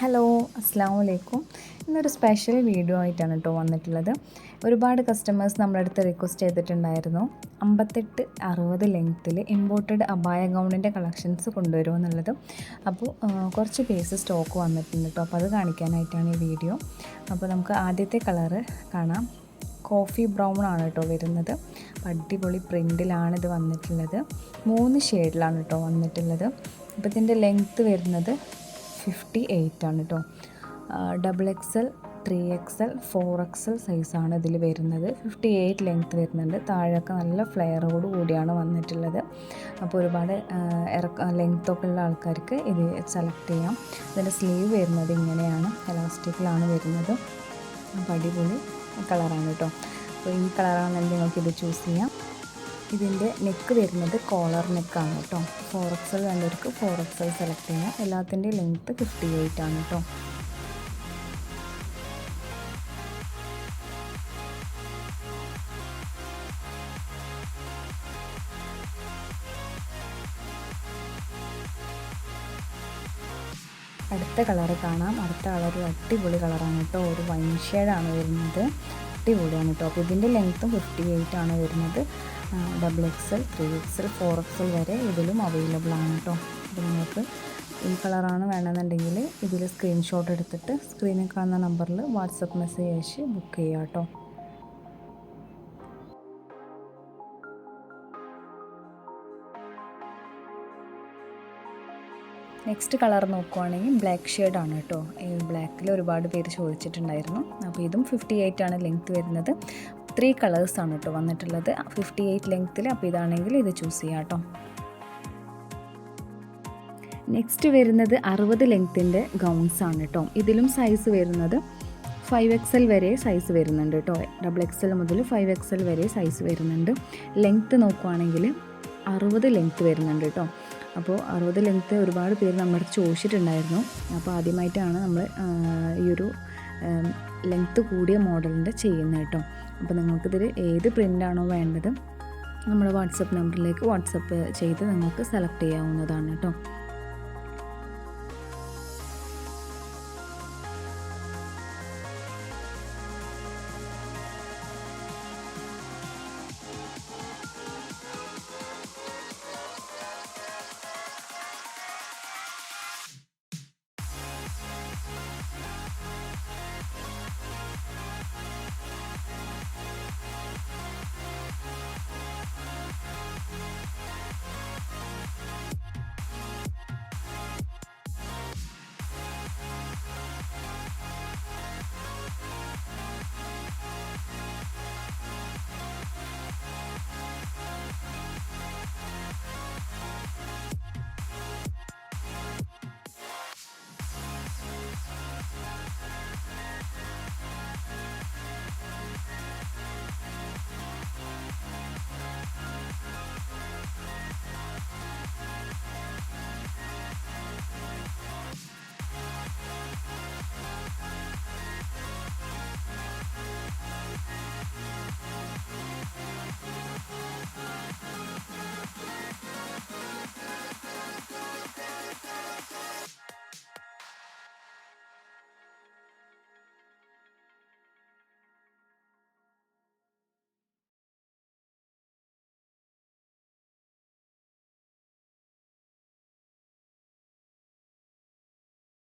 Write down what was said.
Hello അസ്സാം വലൈക്കും ഇന്നൊരു സ്പെഷ്യൽ വീഡിയോ ആയിട്ടാണ് കേട്ടോ വന്നിട്ടുള്ളത്. ഒരുപാട് കസ്റ്റമേഴ്സ് നമ്മുടെ അടുത്ത് റിക്വസ്റ്റ് ചെയ്തിട്ടുണ്ടായിരുന്നു. അമ്പത്തെട്ട് അറുപത് ലെങ്ത്തിൽ ഇമ്പോർട്ടഡ് അബായ ഗൗണിന്റെ കളക്ഷൻസ് കൊണ്ടുവരുമോ എന്നുള്ളത്. അപ്പോൾ കുറച്ച് പീസ് സ്റ്റോക്ക് വന്നിട്ടുണ്ട് കേട്ടോ അപ്പോൾ അത് കാണിക്കാനായിട്ടാണ് ഈ വീഡിയോ അപ്പോൾ നമുക്ക് ആദ്യത്തെ കളറ് കാണാം. കോഫി ബ്രൗൺ ആണ് കേട്ടോ വരുന്നത്. അടിപൊളി പ്രിന്റിലാണ് ഇത് വന്നിട്ടുള്ളത്. മൂന്ന് ഷെയ്ഡിലാണ് കേട്ടോ വന്നിട്ടുള്ളത്. അപ്പോൾ ഇതിന്റെ ലെങ്ത്ത് വരുന്നത് ഫിഫ്റ്റി എയ്റ്റ് ആണ് കേട്ടോ double X L three X L four X L സൈസാണ് ഇതിൽ വരുന്നത്. ഫിഫ്റ്റി എയ്റ്റ് ലെങ്ത്ത് വരുന്നുണ്ട്. താഴെയൊക്കെ നല്ല ഫ്ലെയറോട് കൂടിയാണ് വന്നിട്ടുള്ളത്. അപ്പോൾ ഒരുപാട് ഇറക്ക ലെങ്ത്തൊക്കെ ഉള്ള ആൾക്കാർക്ക് ഇത് സെലക്ട് ചെയ്യാം. ഇതിന്റെ സ്ലീവ് വരുന്നത് ഇങ്ങനെയാണ്. എലാസ്റ്റിക്കിലാണ് വരുന്നത്. അപ്പോൾ അടിപൊളി കളറാണ് കേട്ടോ അപ്പോൾ ഈ കളറാണെങ്കിൽ നിങ്ങൾക്ക് ഇത് ചൂസ് ചെയ്യാം. ഇതിന്റെ നെക്ക് വരുന്നത് കോളർ നെക്കാണ് കേട്ടോ. ഫോർ എക്സൽ വേണ്ടവർക്ക് ഫോർ എക്സൽ സെലക്ട് ചെയ്യാം. എല്ലാത്തിന്റെ ലെങ്ത്ത് ഫിഫ്റ്റി എയ്റ്റ് ആണ് കേട്ടോ. അടുത്ത കളറ് കാണാം. അടുത്ത കളർ അടിപൊളി കളറാണ് കേട്ടോ. ഒരു വൈൻ ഷെയ്ഡാണ് വരുന്നത്. അടിപൊളിയാണ് കേട്ടോ. അപ്പോൾ ഇതിന്റെ ലെങ്ത്തും ഫിഫ്റ്റി എയ്റ്റ് ആണ് വരുന്നത്. Double X L three X L four X L വരെ ഇതിലും അവൈലബിൾ ആണ് കേട്ടോ അപ്പോൾ നിങ്ങൾക്ക് ഈ കളറാണ് വേണമെന്നുണ്ടെങ്കിൽ ഇതിൽ സ്ക്രീൻഷോട്ട് എടുത്തിട്ട് സ്ക്രീനിൽ കാണുന്ന നമ്പറിൽ വാട്സപ്പ് മെസ്സേജ് അയച്ച് ബുക്ക് ചെയ്യാം കേട്ടോ നെക്സ്റ്റ് കളർ നോക്കുവാണെങ്കിൽ ബ്ലാക്ക് ഷെയ്ഡാണ് കേട്ടോ ഈ ബ്ലാക്കിൽ ഒരുപാട് പേര് ചോദിച്ചിട്ടുണ്ടായിരുന്നു. അപ്പോൾ ഇതും ഫിഫ്റ്റി എയ്റ്റ് ആണ് ലെങ്ത് വരുന്നത്. ത്രീ കളേഴ്സാണ് കേട്ടോ വന്നിട്ടുള്ളത്. ഫിഫ്റ്റി എയ്റ്റ് ലെങ്ത്തിൽ അപ്പോൾ ഇതാണെങ്കിൽ ഇത് ചൂസ് ചെയ്യാം കേട്ടോ നെക്സ്റ്റ് വരുന്നത് അറുപത് ലെങ്ത്തിന്റെ ഗൗൺസ് ആണ് കേട്ടോ ഇതിലും സൈസ് വരുന്നത് ഫൈവ് എക്സൽ വരെ സൈസ് വരുന്നുണ്ട് കേട്ടോ ഡബിൾ എക്സൽ മുതൽ ഫൈവ് എക്സൽ വരെ സൈസ് വരുന്നുണ്ട്. ലെങ്ത്ത് നോക്കുവാണെങ്കിൽ അറുപത് ലെങ്ത്ത് വരുന്നുണ്ട് കേട്ടോ അപ്പോൾ അറുപത് ലെങ്ത്ത് ഒരുപാട് പേര് നമ്മുടെ ചോദിച്ചിട്ടുണ്ടായിരുന്നു. അപ്പോൾ ആദ്യമായിട്ടാണ് നമ്മൾ ഈ ഒരു ലെങ്ത്ത് കൂടിയ മോഡലിന്റെ ചെയ്യുന്നത് കേട്ടോ അപ്പോൾ നിങ്ങൾക്കിതിൽ ഏത് പ്രിന്റാണോ വേണ്ടത് നമ്മുടെ വാട്സപ്പ് നമ്പറിലേക്ക് വാട്സപ്പ് ചെയ്ത് നിങ്ങൾക്ക് സെലക്ട് ചെയ്യാവുന്നതാണ് കേട്ടോ.